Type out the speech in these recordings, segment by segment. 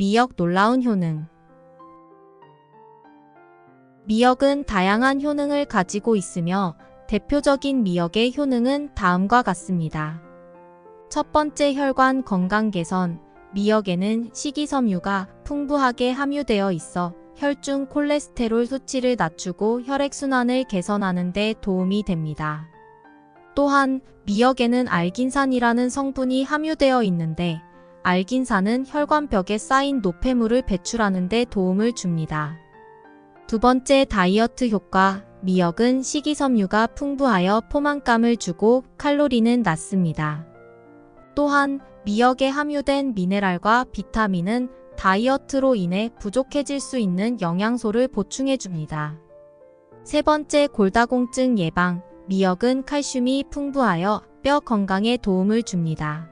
미역 놀라운 효능 미역은 다양한 효능을 가지고 있으며 대표적인 미역의 효능은 다음과 같습니다. 첫 번째 혈관 건강 개선. 미역에는 식이섬유가 풍부하게 함유되어 있어 혈중 콜레스테롤 수치를 낮추고 혈액순환을 개선하는 데 도움이 됩니다. 또한 미역에는 알긴산이라는 성분이 함유되어 있는데 알긴산은 혈관벽에 쌓인 노폐물을 배출하는 데 도움을 줍니다. 두 번째 다이어트 효과. 미역은 식이섬유가 풍부하여 포만감을 주고 칼로리는 낮습니다. 또한 미역에 함유된 미네랄과 비타민은 다이어트로 인해 부족해질 수 있는 영양소를 보충해 줍니다. 세 번째 골다공증 예방. 미역은 칼슘이 풍부하여 뼈 건강에 도움을 줍니다.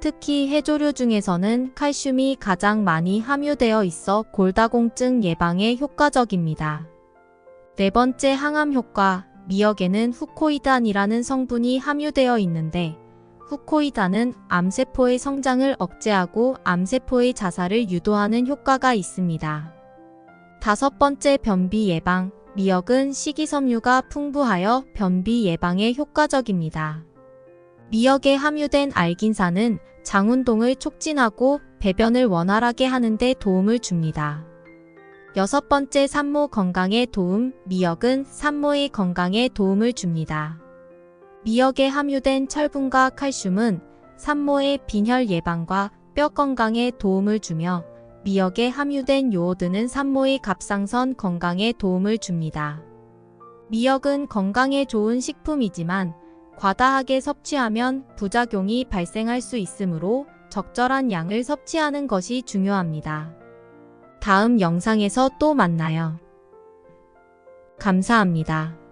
특히 해조류 중에서는 칼슘이 가장 많이 함유되어 있어 골다공증 예방에 효과적입니다. 네 번째 항암 효과. 미역에는 후코이단이라는 성분이 함유되어 있는데 후코이단은 암세포의 성장을 억제하고 암세포의 자살을 유도하는 효과가 있습니다. 다섯 번째 변비 예방. 미역은 식이섬유가 풍부하여 변비 예방에 효과적입니다. 미역에 함유된 알긴산은 장운동을 촉진하고 배변을 원활하게 하는 데 도움을 줍니다. 여섯 번째 산모 건강에 도움. 미역은 산모의 건강에 도움을 줍니다. 미역에 함유된 철분과 칼슘은 산모의 빈혈 예방과 뼈 건강에 도움을 주며 미역에 함유된 요오드는 산모의 갑상선 건강에 도움을 줍니다. 미역은 건강에 좋은 식품이지만 과다하게 섭취하면 부작용이 발생할 수 있으므로 적절한 양을 섭취하는 것이 중요합니다. 다음 영상에서 또 만나요. 감사합니다.